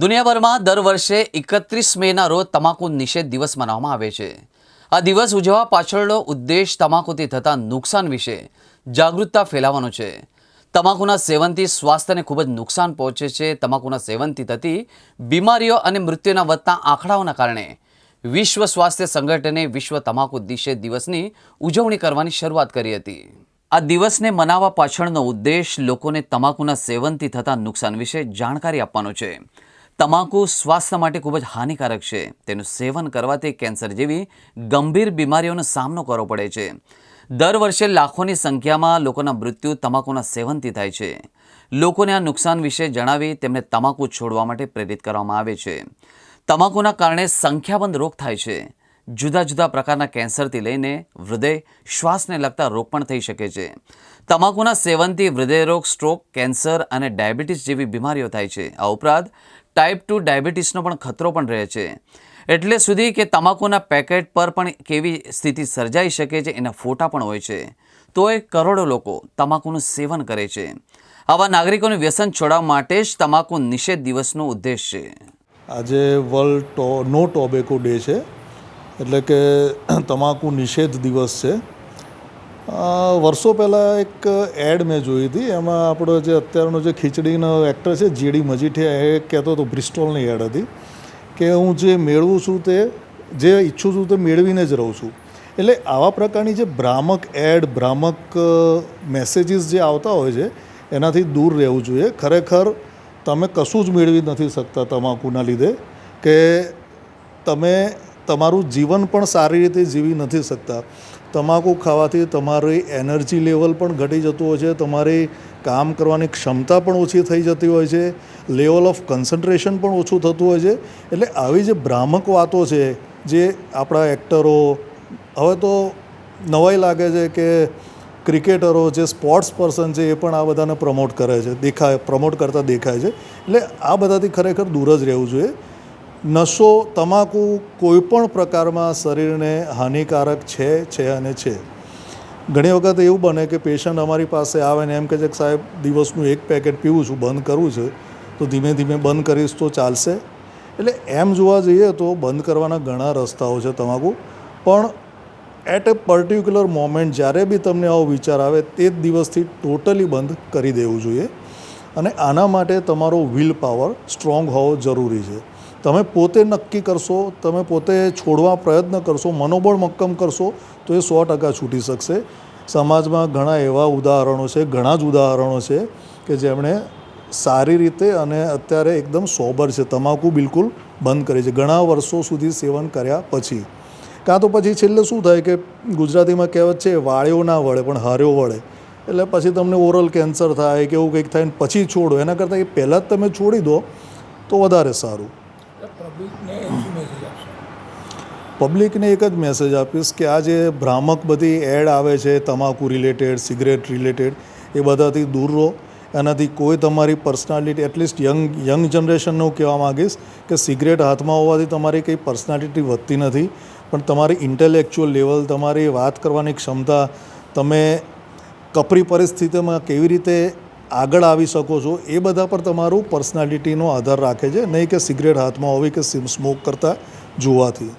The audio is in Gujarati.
દુનિયાભરમાં દર વર્ષે એકત્રીસ મેના રોજ તમાકુ નિષેધ દિવસ મનાવવામાં આવે છે. આ દિવસ ઉજવવા પાછળનો ઉદ્દેશ તમાકુથી થતા નુકસાન વિશે જાગૃતતા ફેલાવવાનો છે. તમાકુના સેવનથી સ્વાસ્થ્યને ખૂબ જ નુકસાન પહોંચે છે. તમાકુના સેવનથી થતી બીમારીઓ અને મૃત્યુના વધતા આંકડાઓના કારણે વિશ્વ સ્વાસ્થ્ય સંગઠને વિશ્વ તમાકુ નિષેધ દિવસની ઉજવણી કરવાની શરૂઆત કરી હતી. આ દિવસને મનાવવા પાછળનો ઉદ્દેશ લોકોને તમાકુના સેવનથી થતા નુકસાન વિશે જાણકારી આપવાનો છે. તમાકુ સ્વાસ્થ્ય માટે ખૂબ જ હાનિકારક છે. તેનું સેવન કરવાથી કેન્સર જેવી ગંભીર બીમારીઓનો સામનો કરવો પડે છે. દર વર્ષે લાખોની સંખ્યામાં લોકોના મૃત્યુ તમાકુના સેવનથી થાય છે. લોકોને આ નુકસાન વિશે જણાવી તેમને તમાકુ છોડવા માટે પ્રેરિત કરવામાં આવે છે. તમાકુના કારણે સંખ્યાબંધ રોગ થાય છે. જુદા જુદા પ્રકારના કેન્સરથી લઈને હૃદય, શ્વાસને લગતા રોગ પણ થઈ શકે છે. તમાકુના સેવનથી હૃદયરોગ સ્ટ્રોક, કેન્સર અને ડાયાબિટીસ જેવી બીમારીઓ થાય છે. આ ઉપરાંત ટાઈપ ટુ ડાયાબિટીસનો પણ ખતરો પણ રહે છે. એટલે સુધી કે તમાકુના પેકેટ પર પણ કેવી સ્થિતિ સર્જાઈ શકે છે એના ફોટા પણ હોય છે. તોય કરોડો લોકો તમાકુનું સેવન કરે છે. આવા નાગરિકોનું વ્યસન છોડાવવા માટે જ તમાકુ નિષેધ દિવસનો ઉદ્દેશ છે. આજે world to, no tobacco day છે. એટલે કે તમાકુ નિષેધ દિવસ છે. વર્ષો પહેલાં એક એડ મેં જોઈ હતી. એમાં આપણો જે અત્યારનો જે ખીચડીનો એક્ટર છે, જીડી મજીઠિયા, એ કહેતો હતો બ્રિસ્ટોલની એડ હતી કે હું જે મેળવું છું તે, જે ઈચ્છું છું તે મેળવીને જ રહું છું. એટલે આવા પ્રકારની જે ભ્રામક એડ, ભ્રામક મેસેજીસ જે આવતા હોય છે, એનાથી દૂર રહેવું જોઈએ. ખરેખર તમે કશું જ મેળવી નથી શકતા તમાકુના લીધે કે તમે તમારું જીવન પણ સારી રીતે જીવી નથી શકતા. તમાકુ ખાવાથી તમારી એનર્જી લેવલ પણ ઘટી જતું હોય છે, તમારી કામ કરવાની ક્ષમતા પણ ઓછી થઈ જતી હોય છે, લેવલ ઓફ કન્સન્ટ્રેશન પણ ઓછું થતું હોય છે. એટલે આવી જે ભ્રામક વાતો છે, જે આપણા એક્ટરો હવે તો નવાઈ લાગે છે કે ક્રિકેટરો જે સ્પોર્ટ્સ પર્સન છે, એ પણ આ બધાને પ્રમોટ કરે છે, દેખાય પ્રમોટ કરતા દેખાય છે. એટલે આ બધાથી ખરેખર દૂર જ રહેવું જોઈએ. નશો તમાકુ કોઈ પણ પ્રકારમાં શરીરને હાનિકારક છે છે અને છે. ઘણી વખત એવું બને કે પેશન્ટ અમારી પાસે આવે ને એમ કહે છે કે સાહેબ, દિવસનું એક પેકેટ પીવું છું, બંધ કરવું છે, તો ધીમે ધીમે બંધ કરીશ તો ચાલશે. એટલે એમ જોવા જઈએ તો બંધ કરવાના ઘણા રસ્તાઓ છે તમાકુ. પણ એટ એ પર્ટિક્યુલર મોમેન્ટ જ્યારે બી તમને આવો વિચાર આવે, તે જ દિવસથી ટોટલી બંધ કરી દેવું જોઈએ. અને આના માટે તમારો વિલ પાવર સ્ટ્રોંગ હોવો જરૂરી છે. તમે પોતે નક્કી કરશો, તમે પોતે છોડવા પ્રયત્ન કરશો, મનોબળ મક્કમ કરશો, તો એ સો ટકા છૂટી શકશે. સમાજમાં ઘણા એવા ઉદાહરણો છે, ઘણા જ ઉદાહરણો છે કે જેમણે સારી રીતે અને અત્યારે એકદમ સોબર છે, તમાકુ બિલકુલ બંધ કરી છે. ઘણા વર્ષો સુધી સેવન કર્યા પછી. કાં તો પછી છેલ્લે શું થાય કે ગુજરાતીમાં કહેવત છે વાળ્યો ના વળે, પણ હાર્યો વળે. એટલે પછી તમને ઓરલ કેન્સર થાય કે એવું કંઈક થાય ને પછી છોડો. એના કરતાં એ પહેલાં જ તમે છોડી દો તો વધારે સારું. પબ્લિકને એક જ મેસેજ આપીશ? કે આ જે ભ્રામક બધી એડ આવે છે, તમાકુ રિલેટેડ સિગરેટ રિલેટેડ એ બધાથી દૂર રહો. એનાથી કોઈ તમારી personality at least young young જનરેશનને કહેવા માગીશ કે સિગરેટ હાથમાં હોવાથી તમારી કંઈ પર્સનાલિટી વધતી નથી. પણ તમારી ઇન્ટેલેક્ચ્યુઅલ લેવલ તમારી વાત કરવાની ક્ષમતા, તમે કપરી પરિસ્થિતિમાં કેવી રીતે આગળ આવી શકો છો. એ બધા પર તમારું પર્સનાલિટીનો આધાર રાખે છે. નહીં કે સિગરેટ હાથમાં હોવી કે સ્મોક કરતા જોવાથી.